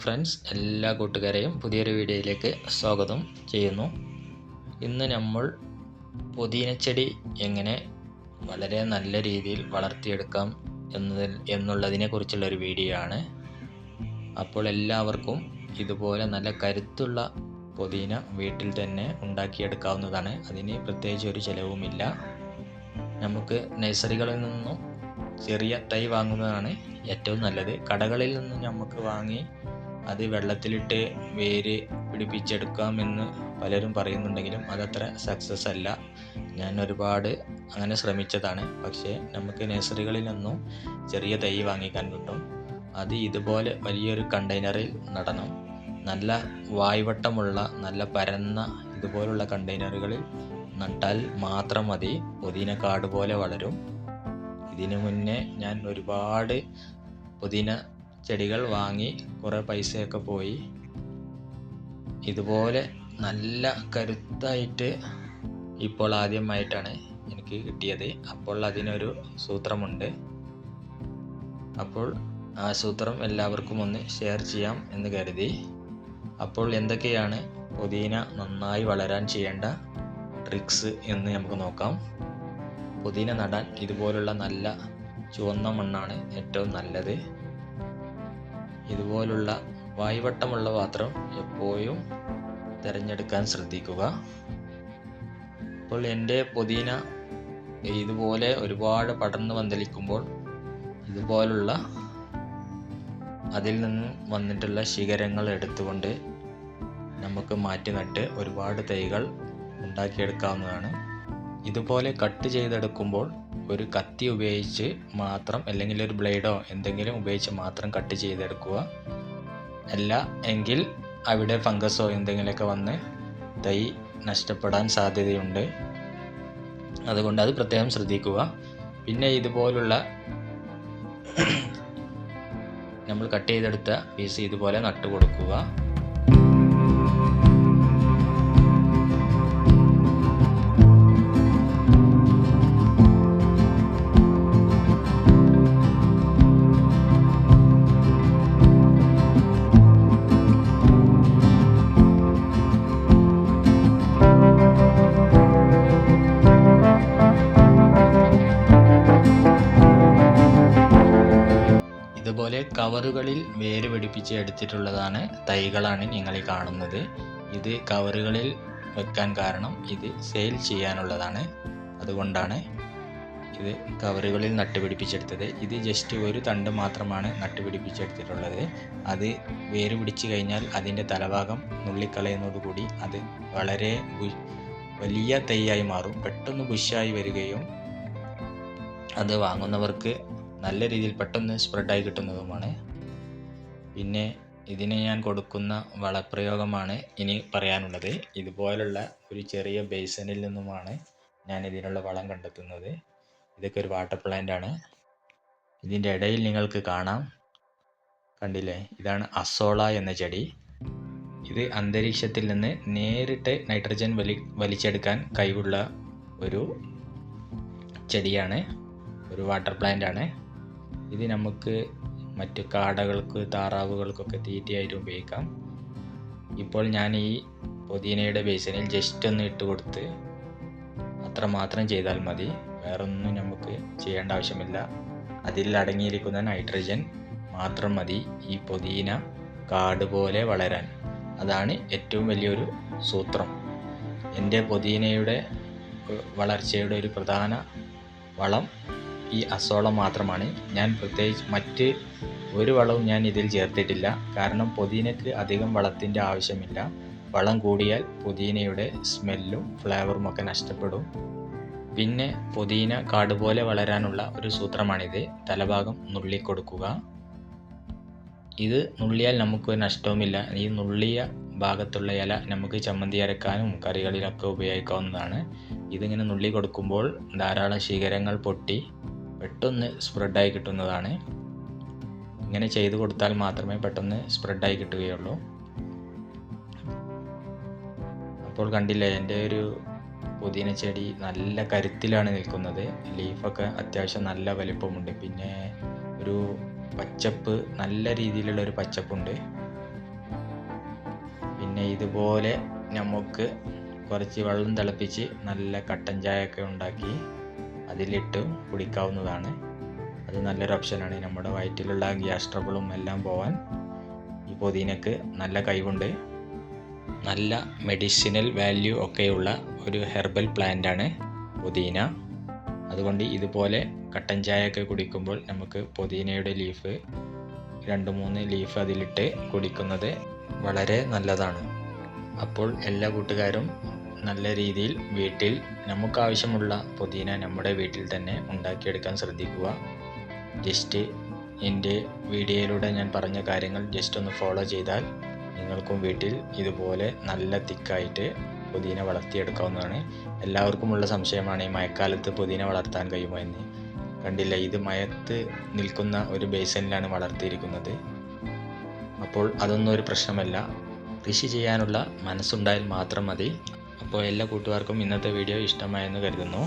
Friends എല്ലാ കൂട്ടുകാരെയും പുതിയൊരു വീഡിയോയിലേക്ക് സ്വാഗതം ചെയ്യുന്നു. ഇന്ന് നമ്മൾ പുതിനച്ചെടി എങ്ങനെ വളരെ നല്ല രീതിയിൽ വളർത്തിയെടുക്കാം എന്നതിൽ എന്നുള്ളതിനെ കുറിച്ചുള്ള ഒരു വീഡിയോ ആണ്. അപ്പോൾ എല്ലാവർക്കും ഇതുപോലെ നല്ല കരുത്തുള്ള പുതിന വീട്ടിൽ തന്നെ ഉണ്ടാക്കിയെടുക്കാവുന്നതാണ്. അതിന് പ്രത്യേകിച്ച് ഒരു ചിലവുമില്ല. നമുക്ക് നഴ്സറികളിൽ നിന്നും ചെറിയ തൈ വാങ്ങുന്നതാണ് ഏറ്റവും നല്ലത്. കടകളിൽ നിന്ന് നമുക്ക് വാങ്ങി അത് വെള്ളത്തിലിട്ട് വേര് പിടിപ്പിച്ചെടുക്കാമെന്ന് പലരും പറയുന്നുണ്ടെങ്കിലും അതത്ര സക്സസ് അല്ല. ഞാൻ ഒരുപാട് അങ്ങനെ ശ്രമിച്ചതാണ്. പക്ഷേ നമുക്ക് നഴ്സറികളിൽ നിന്നും ചെറിയ തൈ വാങ്ങിക്കാൻ കിട്ടും. അത് ഇതുപോലെ വലിയൊരു കണ്ടെയ്നറിൽ നടണം. നല്ല വായ്വട്ടമുള്ള നല്ല പരന്ന ഇതുപോലുള്ള കണ്ടെയ്നറുകളിൽ നട്ടാൽ മാത്രം മതി. പുതിന കാട് പോലെ വളരും. ഇതിനു മുന്നേ ഞാൻ ഒരുപാട് പുതിന ചെടികൾ വാങ്ങി കുറേ പൈസയൊക്കെ പോയി. ഇതുപോലെ നല്ല കരുത്തായിട്ട് ഇപ്പോൾ ആദ്യമായിട്ടാണ് എനിക്ക് കിട്ടിയത്. അപ്പോൾ അതിനൊരു സൂത്രമുണ്ട്. അപ്പോൾ ആ സൂത്രം എല്ലാവർക്കും ഒന്ന് ഷെയർ ചെയ്യാം എന്ന് കരുതി. അപ്പോൾ എന്തൊക്കെയാണ് പുതിന നന്നായി വളരാൻ ചെയ്യേണ്ട ട്രിക്സ് എന്ന് നമുക്ക് നോക്കാം. പുതിന നടാൻ ഇതുപോലുള്ള നല്ല ചുവന്ന മണ്ണാണ് ഏറ്റവും നല്ലത്. ഇതുപോലുള്ള വായുവട്ടമുള്ള പാത്രം എപ്പോഴും തിരഞ്ഞെടുക്കാൻ ശ്രദ്ധിക്കുക. അപ്പോൾ എന്റെ പുതിന ഇതുപോലെ ഒരുപാട് പടർന്ന് പന്തലിക്കുമ്പോൾ ഇതുപോലുള്ള അതിൽ നിന്നും വന്നിട്ടുള്ള ശിഖരങ്ങൾ എടുത്തുകൊണ്ട് നമുക്ക് മാറ്റി നട്ട് ഒരുപാട് തൈകൾ ഉണ്ടാക്കിയെടുക്കാവുന്നതാണ്. ഇതുപോലെ കട്ട് ചെയ്തെടുക്കുമ്പോൾ ഒരു കത്തി ഉപയോഗിച്ച് മാത്രം അല്ലെങ്കിൽ ഒരു ബ്ലേഡോ എന്തെങ്കിലും ഉപയോഗിച്ച് മാത്രം കട്ട് ചെയ്തെടുക്കുക. അല്ല എങ്കിൽ അവിടെ ഫംഗസോ എന്തെങ്കിലുമൊക്കെ വന്ന് തൈ നഷ്ടപ്പെടാൻ സാധ്യതയുണ്ട്. അതുകൊണ്ട് അത് പ്രത്യേകം ശ്രദ്ധിക്കുക. പിന്നെ ഇതുപോലുള്ള നമ്മൾ കട്ട് ചെയ്തെടുത്ത പീസ് ഇതുപോലെ നട്ടു കൊടുക്കുക കവറുകളിൽ വേര് പിടിപ്പിച്ച് എടുത്തിട്ടുള്ളതാണ് തൈകളാണ് നിങ്ങൾ ഈ കാണുന്നത്. ഇത് കവറുകളിൽ വെക്കാൻ കാരണം ഇത് സെയിൽ ചെയ്യാനുള്ളതാണ്. അതുകൊണ്ടാണ് ഇത് കവറുകളിൽ നട്ടുപിടിപ്പിച്ചെടുത്തത് ഇത് ജസ്റ്റ് ഒരു തണ്ട് മാത്രമാണ് നട്ടുപിടിപ്പിച്ചെടുത്തിട്ടുള്ളത് അത് വേര് പിടിച്ചു കഴിഞ്ഞാൽ അതിന്റെ തലഭാഗം നുള്ളിക്കളയുന്നതോടുകൂടി അത് വളരെ വലിയ തൈയായി മാറും. പെട്ടെന്ന് ബുഷായി വരികയും അത് വാങ്ങുന്നവർക്ക് നല്ല രീതിയിൽ പെട്ടെന്ന് സ്പ്രെഡായി കിട്ടുന്നതുമാണ്. പിന്നെ ഇതിന് ഞാൻ കൊടുക്കുന്ന വളപ്രയോഗമാണ് ഇനി പറയാനുള്ളത്. ഇതുപോലുള്ള ഒരു ചെറിയ ബേസനിൽ നിന്നുമാണ് ഞാൻ ഇതിനുള്ള വളം കണ്ടെത്തുന്നത്. ഇതൊക്കെ ഒരു വാട്ടർ പ്ലാന്റ് ആണ്. ഇതിന്റെ ഇടയിൽ നിങ്ങൾക്ക് കാണാം. കണ്ടില്ലേ? ഇതാണ് അസോള എന്ന ചെടി. ഇത് അന്തരീക്ഷത്തിൽ നിന്ന് നേരിട്ട് നൈട്രജൻ വലി വലിച്ചെടുക്കാൻ കഴിവുള്ള ഒരു ചെടിയാണ്. ഒരു വാട്ടർ പ്ലാന്റ് ആണ്. ഇത് നമുക്ക് മറ്റു കാടകൾക്ക് താറാവുകൾക്കൊക്കെ തീറ്റയായിട്ട് ഉപയോഗിക്കാം. ഇപ്പോൾ ഞാൻ ഈ പുതിനയുടെ ബേസിനിൽ ജസ്റ്റ് ഒന്ന് ഇട്ട് കൊടുത്ത് അത്ര മാത്രം ചെയ്താൽ മതി. വേറൊന്നും നമുക്ക് ചെയ്യേണ്ട ആവശ്യമില്ല. അതിൽ അടങ്ങിയിരിക്കുന്ന നൈട്രജൻ മാത്രം മതി ഈ പുതിന കാട് പോലെ വളരാൻ. അതാണ് ഏറ്റവും വലിയൊരു സൂത്രം. എന്റെ പുതിനയുടെ വളർച്ചയുടെ ഒരു പ്രധാന വളം ഈ അസോളം മാത്രമാണ്. ഞാൻ പ്രത്യേകിച്ച് മറ്റ് ഒരു വളവും ഞാൻ ഇതിൽ ചേർത്തിട്ടില്ല. കാരണം പുതിനയ്ക്ക് അധികം വളത്തിന്റെ ആവശ്യമില്ല. വളം കൂടിയാൽ പുതിനയുടെ സ്മെല്ലും ഫ്ലേവറും ഒക്കെ നഷ്ടപ്പെടും. പിന്നെ പുതിന കാടുപോലെ വളരാനുള്ള ഒരു സൂത്രമാണിത്. തലഭാഗം നുള്ളിക്കൊടുക്കുക ഇത് നുള്ളിയാൽ നമുക്ക് നഷ്ടവുമില്ല. ഈ നുള്ളിയ ഭാഗത്തുള്ള ഇല നമുക്ക് ചമ്മന്തി അരക്കാനും കറികളിലൊക്കെ ഉപയോഗിക്കാവുന്നതാണ്. ഇതിങ്ങനെ നുള്ളി കൊടുക്കുമ്പോൾ ധാരാളം ശിഖരങ്ങൾ പൊട്ടി പെട്ടെന്ന് സ്പ്രെഡായി കിട്ടുന്നതാണ്. ഇങ്ങനെ ചെയ്തു കൊടുത്താൽ മാത്രമേ പെട്ടെന്ന് സ്പ്രെഡായി കിട്ടുകയുള്ളൂ. അപ്പോൾ കണ്ടില്ലേ എന്റെ ഒരു പുതിന ചെടി നല്ല കരുത്തിലാണ് നിൽക്കുന്നത്. ലീഫൊക്കെ അത്യാവശ്യം നല്ല വലിപ്പമുണ്ട്. പിന്നെ ഒരു പച്ചപ്പ് നല്ല രീതിയിലുള്ള ഒരു പച്ചപ്പുണ്ട്. പിന്നെ ഇതുപോലെ നമുക്ക് കുറച്ച് വെള്ളം തിളപ്പിച്ച് നല്ല കട്ടൻ ചായ ഒക്കെ ഉണ്ടാക്കി അതിലിട്ട് കുടിക്കാവുന്നതാണ്. അത് നല്ലൊരു ഓപ്ഷനാണ്. നമ്മുടെ വയറ്റിലുള്ള ഗ്യാസ് ട്രബിളും എല്ലാം പോവാൻ ഈ പുതിനക്ക് നല്ല കഴിവുണ്ട്. നല്ല മെഡിസിനൽ വാല്യൂ ഒക്കെയുള്ള ഒരു ഹെർബൽ പ്ലാന്റാണ് പുതിന. അതുകൊണ്ട് ഇതുപോലെ കട്ടൻ ചായ ഒക്കെ കുടിക്കുമ്പോൾ നമുക്ക് പുതിനയുടെ ലീഫ് രണ്ട് മൂന്ന് ലീഫ് അതിലിട്ട് കുടിക്കുന്നത് വളരെ നല്ലതാണ്. അപ്പോൾ എല്ലാ കൂട്ടുകാരും നല്ല രീതിയിൽ വീട്ടിൽ നമുക്കാവശ്യമുള്ള പുതിന നമ്മുടെ വീട്ടിൽ തന്നെ ഉണ്ടാക്കിയെടുക്കാൻ ശ്രദ്ധിക്കുക. ജസ്റ്റ് എന്റെ വീഡിയോയിലൂടെ ഞാൻ പറഞ്ഞ കാര്യങ്ങൾ ജസ്റ്റ് ഒന്ന് ഫോളോ ചെയ്താൽ നിങ്ങൾക്കും വീട്ടിൽ ഇതുപോലെ നല്ല തിക്കായിട്ട് പുതിന വളർത്തിയെടുക്കാവുന്നതാണ്. എല്ലാവർക്കുമുള്ള സംശയമാണ് ഈ മഴക്കാലത്ത് പുതിന വളർത്താൻ കഴിയുമോ എന്ന് കണ്ടില്ല ഇത് മയത്ത് നിൽക്കുന്ന ഒരു ബേസനിലാണ് വളർത്തിയിരിക്കുന്നത്. അപ്പോൾ അതൊന്നും ഒരു പ്രശ്നമല്ല. കൃഷി ചെയ്യാനുള്ള മനസ്സുണ്ടായാൽ മാത്രം മതി. അപ്പോൾ എല്ലാ കൂട്ടുകാർക്കും ഇന്നത്തെ വീഡിയോ ഇഷ്ടമായെന്ന് കരുതുന്നു.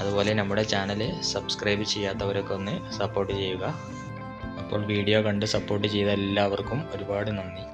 അതുപോലെ നമ്മുടെ ചാനൽ സബ്സ്ക്രൈബ് ചെയ്യാത്തവരൊക്കെ ഒന്ന് സപ്പോർട്ട് ചെയ്യുക. അപ്പോൾ വീഡിയോ കണ്ട് സപ്പോർട്ട് ചെയ്ത എല്ലാവർക്കും ഒരുപാട് നന്ദി.